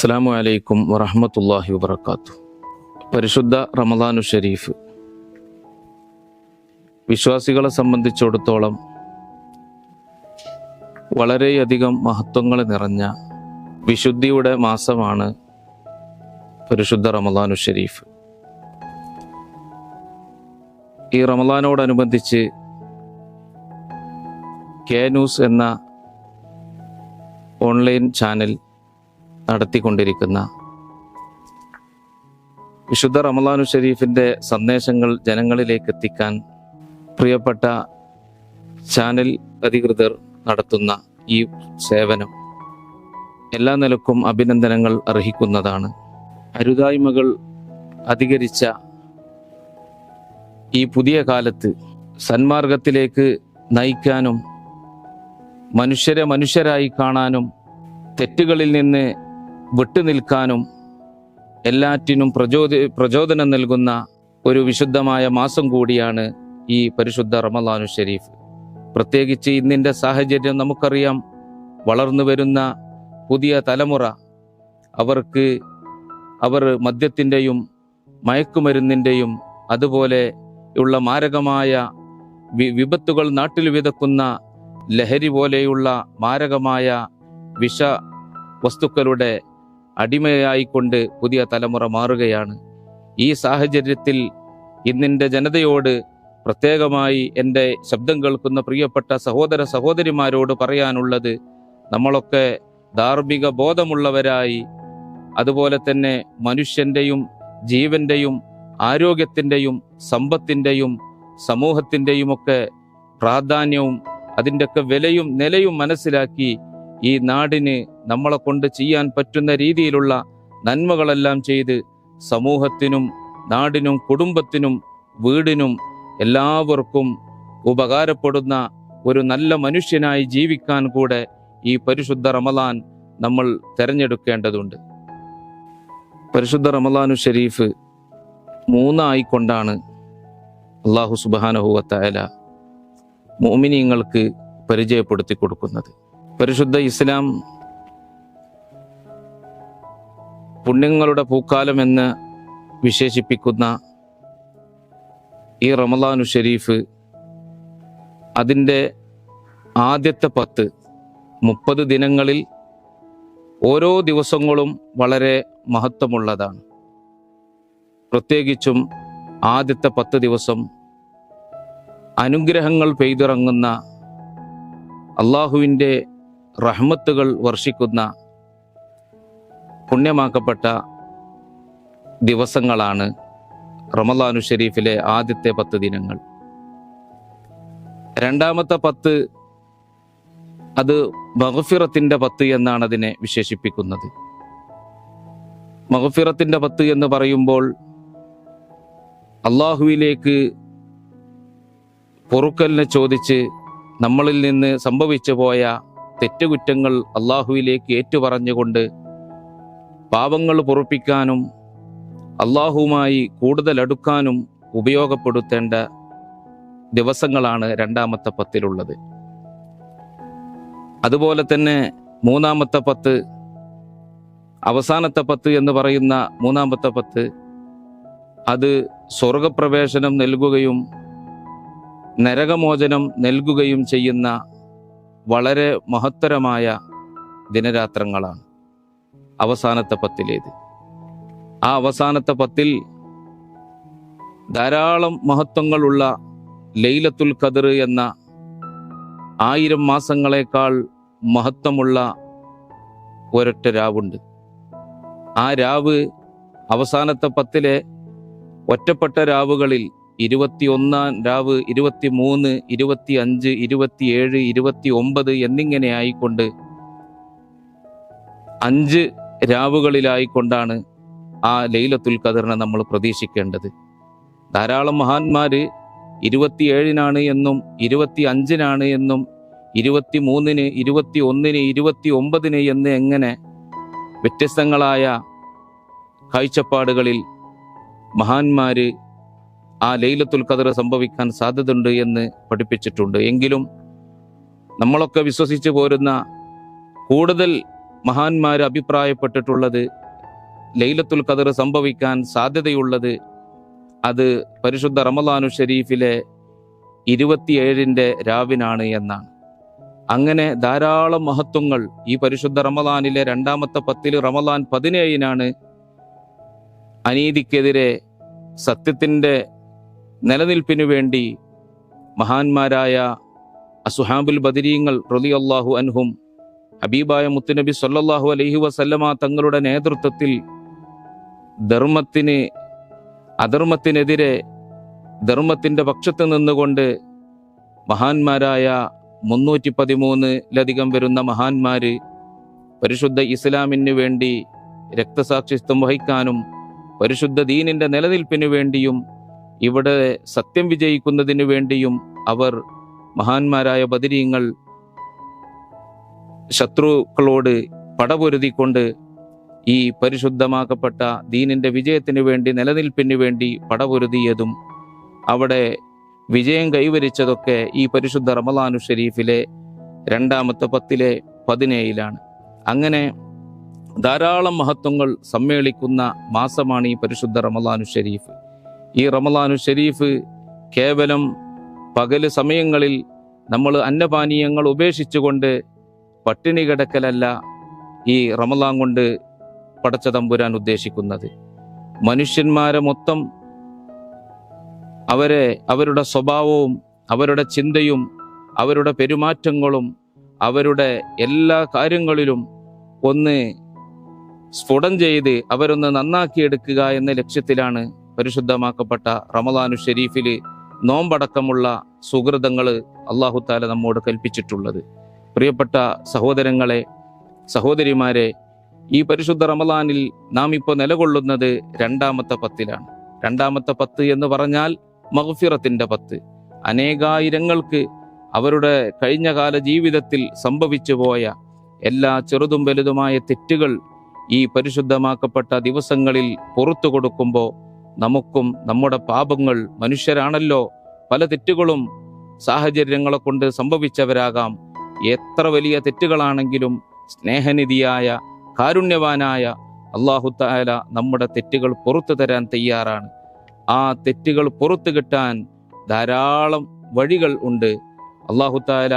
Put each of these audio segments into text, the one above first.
അസ്സാമു അലൈക്കും വറഹമത്തല്ലാഹി വബർക്കാത്തു പരിശുദ്ധ റമദാനു ഷരീഫ് വിശ്വാസികളെ സംബന്ധിച്ചിടത്തോളം വളരെയധികം മഹത്വങ്ങൾ നിറഞ്ഞ വിശുദ്ധിയുടെ മാസമാണ് പരിശുദ്ധ റമദാനു ഷരീഫ്. ഈ റമദാനോടനുബന്ധിച്ച് കെ ന്യൂസ് എന്ന ഓൺലൈൻ ചാനൽ നടത്തിക്കൊണ്ടിരിക്കുന്ന വിശുദ്ധ റമലാനു ഷെരീഫിന്റെ സന്ദേശങ്ങൾ ജനങ്ങളിലേക്ക് എത്തിക്കാൻ പ്രിയപ്പെട്ട ചാനൽ അധികൃതർ നടത്തുന്ന ഈ സേവനം എല്ലാ നിലക്കും അഭിനന്ദനങ്ങൾ അർഹിക്കുന്നതാണ്. അരുതായ്മകൾ അധികരിച്ച ഈ പുതിയ കാലത്ത് സന്മാർഗത്തിലേക്ക് നയിക്കാനും മനുഷ്യരെ മനുഷ്യരായി കാണാനും തെറ്റുകളിൽ നിന്ന് വിട്ടുനിൽക്കാനും എല്ലാറ്റിനും പ്രചോദ പ്രചോദനം നൽകുന്ന ഒരു വിശുദ്ധമായ മാസം കൂടിയാണ് ഈ പരിശുദ്ധ റമലാനു ഷെരീഫ്. പ്രത്യേകിച്ച് ഇന്നിന്റെ സാഹചര്യം നമുക്കറിയാം വളർന്നു വരുന്ന പുതിയ തലമുറ അവർക്ക് അവർ മദ്യത്തിന്റെയും മയക്കുമരുന്നിന്റെയും അതുപോലെ ഉള്ള മാരകമായ വിപത്തുകൾ നാട്ടിൽ വിതക്കുന്ന ലഹരി പോലെയുള്ള മാരകമായ വിഷ വസ്തുക്കളുടെ അടിമയായിക്കൊണ്ട് പുതിയ തലമുറ മാറുകയാണ്. ഈ സാഹചര്യത്തിൽ ഇന്നിന്റെ ജനതയോട് പ്രത്യേകമായി എന്റെ ശബ്ദം കേൾക്കുന്ന പ്രിയപ്പെട്ട സഹോദര സഹോദരിമാരോട് പറയാനുള്ളത് നമ്മളൊക്കെ ധാർമ്മിക ബോധമുള്ളവരായി അതുപോലെ തന്നെ മനുഷ്യന്റെയും ജീവന്റെയും ആരോഗ്യത്തിന്റെയും സമ്പത്തിന്റെയും സമൂഹത്തിന്റെയുമൊക്കെ പ്രാധാന്യവും അതിന്റെയൊക്കെ വിലയും നിലയും മനസ്സിലാക്കി ഈ നാടിന് നമ്മളെ കൊണ്ട് ചെയ്യാൻ പറ്റുന്ന രീതിയിലുള്ള നന്മകളെല്ലാം ചെയ്ത് സമൂഹത്തിനും നാടിനും കുടുംബത്തിനും വീടിനും എല്ലാവർക്കും ഉപകാരപ്പെടുന്ന ഒരു നല്ല മനുഷ്യനായി ജീവിക്കാൻ കൂടെ ഈ പരിശുദ്ധ റമലാൻ നമ്മൾ തിരഞ്ഞെടുക്കേണ്ടതുണ്ട്. പരിശുദ്ധ റമലാനു ഷരീഫ് മൂന്നായിക്കൊണ്ടാണ് അള്ളാഹു സുബാനഹുവത്തായ മോമിനിയങ്ങൾക്ക് പരിചയപ്പെടുത്തി കൊടുക്കുന്നത്. പരിശുദ്ധ ഇസ്ലാം പുണ്യങ്ങളുടെ പൂക്കാലം എന്ന് വിശേഷിപ്പിക്കുന്ന ഈ റമലാനു ഷെരീഫ് അതിന്റെ ആദ്യത്തെ പത്ത് മുപ്പത് ദിനങ്ങളിൽ ഓരോ ദിവസങ്ങളും വളരെ മഹത്വമുള്ളതാണ്. പ്രത്യേകിച്ചും ആദ്യത്തെ പത്ത് ദിവസം അനുഗ്രഹങ്ങൾ പെയ്തിറങ്ങുന്ന അള്ളാഹുവിന്റെ റഹ്മത്തുകൾ വർഷിക്കുന്ന പുണ്യമാക്കപ്പെട്ട ദിവസങ്ങളാണ് റമലാനു ഷെരീഫിലെ ആദ്യത്തെ പത്ത് ദിനങ്ങൾ. രണ്ടാമത്തെ പത്ത് അത് മഹഫിറത്തിന്റെ പത്ത് എന്നാണ് അതിനെ വിശേഷിപ്പിക്കുന്നത്. മഹഫിറത്തിന്റെ പത്ത് എന്ന് പറയുമ്പോൾ അള്ളാഹുവിലേക്ക് പൊറുക്കലിനെ ചോദിച്ച് നമ്മളിൽ നിന്ന് സംഭവിച്ചു പോയ തെറ്റുകുറ്റങ്ങൾ അള്ളാഹുവിലേക്ക് ഏറ്റുപറഞ്ഞുകൊണ്ട് പാപങ്ങൾ പൊറുപ്പിക്കാനും അള്ളാഹുവുമായി കൂടുതൽ അടുക്കാനും ഉപയോഗപ്പെടുത്തേണ്ട ദിവസങ്ങളാണ് രണ്ടാമത്തെ പത്തിലുള്ളത്. അതുപോലെ തന്നെ മൂന്നാമത്തെ പത്ത് അവസാനത്തെ പത്ത് എന്ന് പറയുന്ന മൂന്നാമത്തെ പത്ത് അത് സ്വർഗപ്രവേശനം നൽകുകയും നരകമോചനം നൽകുകയും ചെയ്യുന്ന വളരെ മഹത്തരമായ ദിനരാത്രങ്ങളാണ് അവസാനത്തെ പത്തിലേത്. ആ അവസാനത്തെ പത്തിൽ ധാരാളം മഹത്വങ്ങളുള്ള ലൈലത്തുൽ ഖദർ എന്ന ആയിരം മാസങ്ങളെക്കാൾ മഹത്വമുള്ള ഒരൊറ്റ രാവുണ്ട്. ആ രാവ് അവസാനത്തെ പത്തിലെ ഒറ്റപ്പെട്ട രാവുകളിൽ ഇരുപത്തിയൊന്നാം രാവ് ഇരുപത്തി മൂന്ന് ഇരുപത്തി അഞ്ച് ഇരുപത്തിയേഴ് ഇരുപത്തി ഒമ്പത് എന്നിങ്ങനെ ആയിക്കൊണ്ട് അഞ്ച് രാവുകളിലായിക്കൊണ്ടാണ് ആ ലൈലത്തുൽ ഖദറിനെ നമ്മൾ പ്രതീക്ഷിക്കേണ്ടത്. ധാരാളം മഹാന്മാര് ഇരുപത്തിയേഴിനാണ് എന്നും ഇരുപത്തി അഞ്ചിനാണ് എന്നും ഇരുപത്തി മൂന്നിന് ഇരുപത്തി ഒന്നിന് ഇരുപത്തി ഒമ്പതിന് എന്ന് എങ്ങനെ വ്യത്യസ്തങ്ങളായ കാഴ്ചപ്പാടുകളിൽ മഹാന്മാര് ആ ലൈലത്തുൽ ഖദർ സംഭവിക്കാൻ സാധ്യതയുണ്ട് എന്ന് പഠിപ്പിച്ചിട്ടുണ്ട്. എങ്കിലും നമ്മളൊക്കെ വിശ്വസിച്ചു പോരുന്ന കൂടുതൽ മഹാന്മാർ അഭിപ്രായപ്പെട്ടിട്ടുള്ളത് ലൈലത്തുൽ ഖദർ സംഭവിക്കാൻ സാധ്യതയുള്ളത് അത് പരിശുദ്ധ റമലാനു ഷരീഫിലെ ഇരുപത്തിയേഴിന്റെ രാവിനാണ് എന്നാണ്. അങ്ങനെ ധാരാളം മഹത്വങ്ങൾ ഈ പരിശുദ്ധ റമലാനിലെ രണ്ടാമത്തെ പത്തിൽ റമലാൻ പതിനേഴിനാണ് അനീതിക്കെതിരെ സത്യത്തിന്റെ നിലനിൽപ്പിനു വേണ്ടി മഹാന്മാരായ അസുഹാബുൽ ബദരീങ്ങൾ റളിയല്ലാഹു അൻഹും ഹബീബായ മുത്തുനബി സൊല്ലാഹു അലഹി വസല്ലമ തങ്ങളുടെ നേതൃത്വത്തിൽ ധർമ്മത്തിന് അധർമ്മത്തിനെതിരെ ധർമ്മത്തിന്റെ പക്ഷത്ത് നിന്നുകൊണ്ട് മഹാന്മാരായ മുന്നൂറ്റി പതിമൂന്നിലധികം വരുന്ന മഹാന്മാർ പരിശുദ്ധ ഇസ്ലാമിന് വേണ്ടി രക്തസാക്ഷിത്വം വഹിക്കാനും പരിശുദ്ധ ദീനിന്റെ നിലനിൽപ്പിനു വേണ്ടിയും ഇവിടെ സത്യം വിജയിക്കുന്നതിനു വേണ്ടിയും അവർ മഹാന്മാരായ ബദരീങ്ങൾ ശത്രുക്കളോട് പടപൊരുതിക്കൊണ്ട് ഈ പരിശുദ്ധമാക്കപ്പെട്ട ദീനിന്റെ വിജയത്തിനു വേണ്ടി നിലനിൽപ്പിന് വേണ്ടി പടപൊരുതിയതും അവിടെ വിജയം കൈവരിച്ചതൊക്കെ ഈ പരിശുദ്ധ റമലാനു ഷെരീഫിലെ രണ്ടാമത്തെ പത്തിലെ പതിനേഴിലാണ്. അങ്ങനെ ധാരാളം മഹത്വങ്ങൾ സമ്മേളിക്കുന്ന മാസമാണ് ഈ പരിശുദ്ധ റമലാനു ഷരീഫ്. ഈ റമലാനു ഷെരീഫ് കേവലം പകൽ സമയങ്ങളിൽ നമ്മൾ അന്നപാനീയങ്ങൾ ഉപേക്ഷിച്ചുകൊണ്ട് പട്ടിണി കിടക്കലല്ല ഈ റമലാൻ കൊണ്ട് പടച്ച തമ്പുരാൻ ഉദ്ദേശിക്കുന്നത്. മനുഷ്യന്മാരെ മൊത്തം അവരെ അവരുടെ സ്വഭാവവും അവരുടെ ചിന്തയും അവരുടെ പെരുമാറ്റങ്ങളും അവരുടെ എല്ലാ കാര്യങ്ങളിലും ഒന്ന് സ്ഫുടം ചെയ്ത് അവരൊന്ന് നന്നാക്കിയെടുക്കുക എന്ന ലക്ഷ്യത്തിലാണ് പരിശുദ്ധമാക്കപ്പെട്ട റമദാനു ഷെരീഫിൽ നോമ്പടക്കമുള്ള സുഹൃതങ്ങൾ അള്ളാഹുത്താല നമ്മോട് കൽപ്പിച്ചിട്ടുള്ളത്. പ്രിയപ്പെട്ട സഹോദരങ്ങളെ സഹോദരിമാരെ ഈ പരിശുദ്ധ റമദാനിൽ നാം ഇപ്പോൾ നിലകൊള്ളുന്നത് രണ്ടാമത്തെ പത്തിലാണ്. രണ്ടാമത്തെ പത്ത് എന്ന് പറഞ്ഞാൽ മഹഫിറത്തിന്റെ പത്ത്. അനേകായിരങ്ങൾക്ക് അവരുടെ കഴിഞ്ഞകാല ജീവിതത്തിൽ സംഭവിച്ചു പോയ എല്ലാ ചെറുതും വലുതുമായ തെറ്റുകൾ ഈ പരിശുദ്ധമാക്കപ്പെട്ട ദിവസങ്ങളിൽ പുറത്തു കൊടുക്കുമ്പോൾ നമുക്കും നമ്മുടെ പാപങ്ങൾ മനുഷ്യരാണല്ലോ. പല തെറ്റുകളും സാഹചര്യങ്ങളെ കൊണ്ട് സംഭവിച്ചവരാകാം. എത്ര വലിയ തെറ്റുകളാണെങ്കിലും സ്നേഹനിധിയായ കാരുണ്യവാനായ അള്ളാഹുത്താല നമ്മുടെ തെറ്റുകൾ പുറത്തു തരാൻ തയ്യാറാണ്. ആ തെറ്റുകൾ പുറത്തു കിട്ടാൻ ധാരാളം വഴികൾ ഉണ്ട്. അള്ളാഹുത്താല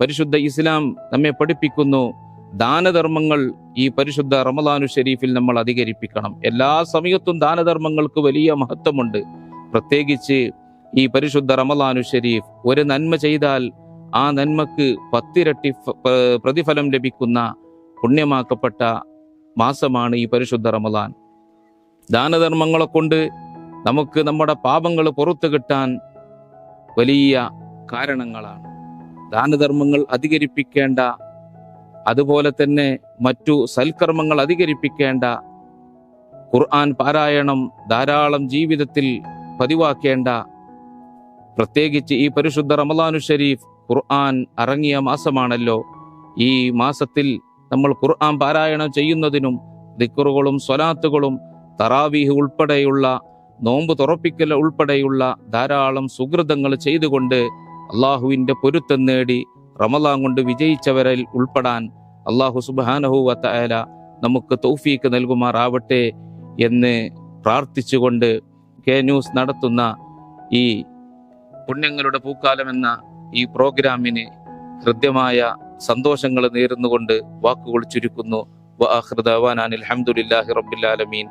പരിശുദ്ധ ഇസ്ലാം നമ്മെ പഠിപ്പിക്കുന്നു. ദാനധർമ്മങ്ങൾ ഈ പരിശുദ്ധ റമദാനു ഷെരീഫിൽ നമ്മൾ അധികരിപ്പിക്കണം. എല്ലാ സമയത്തും ദാനധർമ്മങ്ങൾക്ക് വലിയ മഹത്വമുണ്ട്. പ്രത്യേകിച്ച് ഈ പരിശുദ്ധ റമദാനു ഷെരീഫ് ഒരു നന്മ ചെയ്താൽ ആ നന്മക്ക് പത്തിരട്ടി പ്രതിഫലം ലഭിക്കുന്ന പുണ്യമാക്കപ്പെട്ട മാസമാണ് ഈ പരിശുദ്ധ റമദാൻ. ദാനധർമ്മങ്ങളെ കൊണ്ട് നമുക്ക് നമ്മുടെ പാപങ്ങൾ പുറത്തു കിട്ടാൻ വലിയ കാരണങ്ങളാണ്. ദാനധർമ്മങ്ങൾ അധികരിപ്പിക്കേണ്ട അതുപോലെ തന്നെ മറ്റു സൽക്കർമ്മങ്ങൾ അധികരിപ്പിക്കേണ്ട ഖുർആൻ പാരായണം ധാരാളം ജീവിതത്തിൽ പതിവാക്കേണ്ട പ്രത്യേകിച്ച് ഈ പരിശുദ്ധ റമദാനു ഷരീഫ് ഖുർആൻ അറങ്ങിയ മാസമാണല്ലോ. ഈ മാസത്തിൽ നമ്മൾ ഖുർആൻ പാരായണം ചെയ്യുന്നതിനും ദിക്കുറുകളും സ്വലാത്തുകളും തറാവീഹ് ഉൾപ്പെടെയുള്ള നോമ്പ് തുറപ്പിക്കൽ ഉൾപ്പെടെയുള്ള ധാരാളം സുഹൃതങ്ങൾ ചെയ്തുകൊണ്ട് അള്ളാഹുവിന്റെ പൊരുത്തം നേടി റമലാൻ കൊണ്ട് വിജയിച്ചവരിൽ ഉൾപ്പെടാൻ അള്ളാഹു സുബാനഹുവല നമുക്ക് തൗഫീക്ക് നൽകുമാറാവട്ടെ എന്ന് പ്രാർത്ഥിച്ചുകൊണ്ട് കെ ന്യൂസ് നടത്തുന്ന ഈ പുണ്യങ്ങളുടെ പൂക്കാലം എന്ന ഈ പ്രോഗ്രാമിന് ഹൃദ്യമായ സന്തോഷങ്ങൾ നേരുന്നുകൊണ്ട് വാക്കുകൾ ചുരുക്കുന്നു. വ അലഹമുല്ലാഹി ദഅവാനാ അസ്സാം ഹംദുലില്ലാഹി റബ്ബിൽ ആലമീൻ.